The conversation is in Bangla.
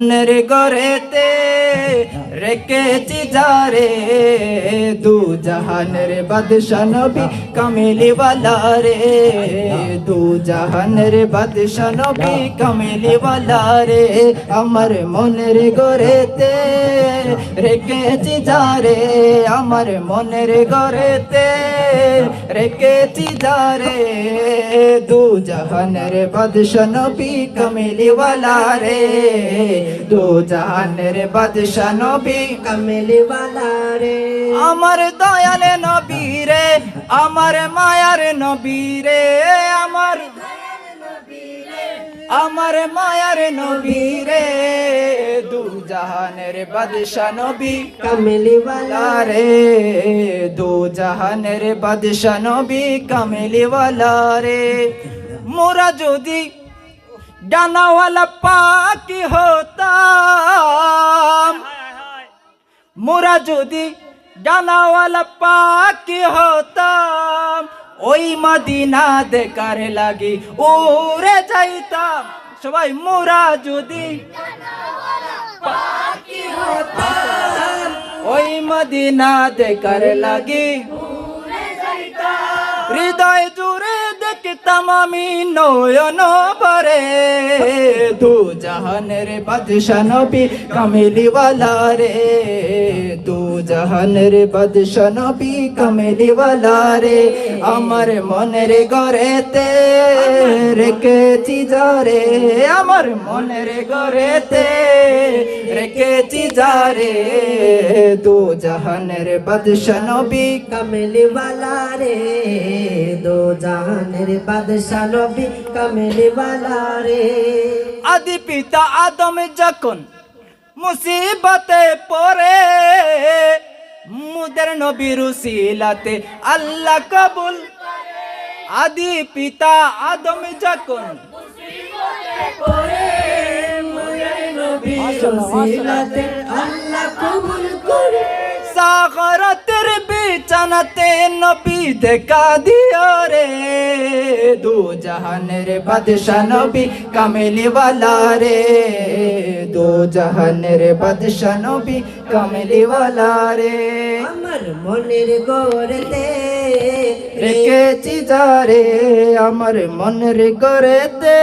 মনের গড়েতে রেখেছি যারে দু জাহানের বাদশা নবী কামিলি ওয়ালা রে দু জাহানের বাদশা নবী কামিলি ওয়ালা রে আমার মনের গড়েতে। রেখেছি যারে, আমার মনের গড়েতে। রেখেছি যারে দু জাহানের বাদশা নবী কামিলি ওয়ালা রে দু জাহানের বাদশা নবী কামেলি वाला रे আমার দয়ালে নবী রে আমার মায়ার নবী রে আমার আমার মায়ার নবী রে দু জাহানের বাদশা নবী কামেলি वाला রে দু জাহানের বাদশা নবী কামেলি ওয়ালা রে মোরা যদি ডানাওয়ালা পাখি হতাম মোরা যদি ডানাওয়ালা পাখি হতাম, ওই মাদিনা দেখার লাগি ওরে যাইতাম। সবাই মোরা যদি ওই মদিনা দেখার লাগি দেখতাম আমি নয়ন ভরে। দু জাহানের বাদশা নবী কামিলি ওয়ালা রে। দু জাহানের বাদশা নবী কামিলি ওয়ালা রে। আমার মনের ঘরেতে রেখেছি যারে আমার মনের ঘরেতে রেখেছি যারে দু জাহানের বাদশা নবী কামেলি वाला দো জানের বাদশা নবী কামেলওয়ালা রে। আদি পিতা আদম যখন মুসিবতে পড়ে মুদের নবীর আল্লাহ কবুল আদি পিতা আদম যখন আল্লাহ কবুল করে। সাগরতে বিছানাতে নবী দেখা দিও রে। দু জাহানের বাদশা নবী কামেলি ওয়ালা রে। দু জাহানের বাদশা নবী কামেলি ওয়ালা রে। আমার মনের গোরেতে রেখেছি যারে আমার মনের গড়েতে।